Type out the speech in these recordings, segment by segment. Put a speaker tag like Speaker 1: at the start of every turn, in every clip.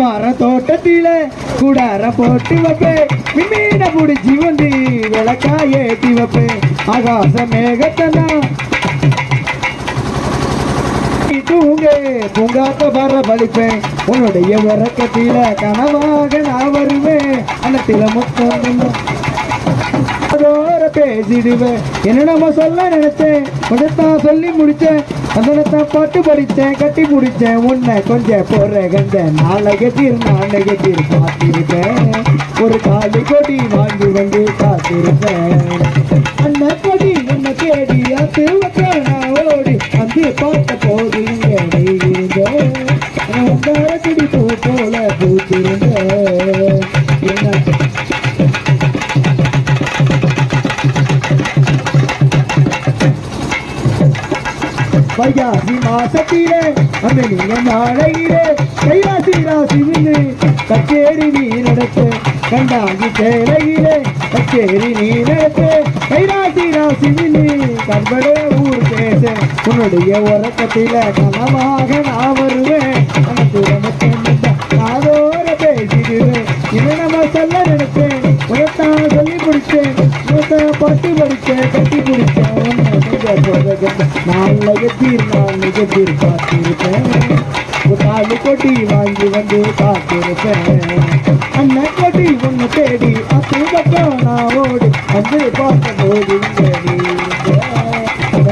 Speaker 1: வார தோட்டத்தில கூடார போட்டு வைப்பேன் மீன புடிச்சு வந்து விளக்கா ஏற்றி வைப்பேன் ஆகாச மேகத்தனா. தூங்க பூங்காத்த வர பலிப்பேன் உன்னுடைய உறக்கத்தில கனவாக நான் வருவேன். அன்னத்தில முத்தம் பேசிடுவேன். என்ன நம்ம சொல்ல நினைச்சேன் உடத்தான் சொல்லி முடிச்சேன் சந்தனத்தான் பாட்டு படித்தேன் கட்டி முடிச்சேன் உன்னை கொஞ்சம் போற கண்ட நாளைக்கு தீர் நாளைக்கு தீர் பார்த்திருப்பேன் ஒரு காலி கொடி வாங்கி வந்து காத்திருப்பேன். அண்ணன் கொடி உன்னை தேடி அத்து நான் ஓடி வந்து பார்த்த போது இங்கே இருந்தேன். போல பூத்திருந்தேன். என்ன வைகாசி மாசத்திலே அந்த நீங்க நாளையிலே கைராசி ராசி நின்று கச்சேரி நீ நடத்து கண்டாங்கி சேலையிலே கச்சேரி நீ நடத்து கைராசி ராசி நின்று கண்படே ஊர் பேச உன்னுடைய உறக்கத்தில கனமாக நான் வருவேன். எனக்கு நாதோர பேசிடுவேன். இவன் நம்ம சொல்ல நினைப்பேன். பாட்டு படிக்க கட்டி பிடிச்சேன் நான் கொஞ்சம் போக நான் நிஜத்தீர் பார்த்திருப்பேன் ஒரு நாலு கொடி வாங்கி வந்து பார்த்திருப்பேன் அண்ணன் கொட்டி ஒன்று தேடி அத்து பக்கம் நான் ஓடி வந்து பார்த்த போது அந்த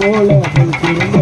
Speaker 1: போல போய்த்திருந்தேன்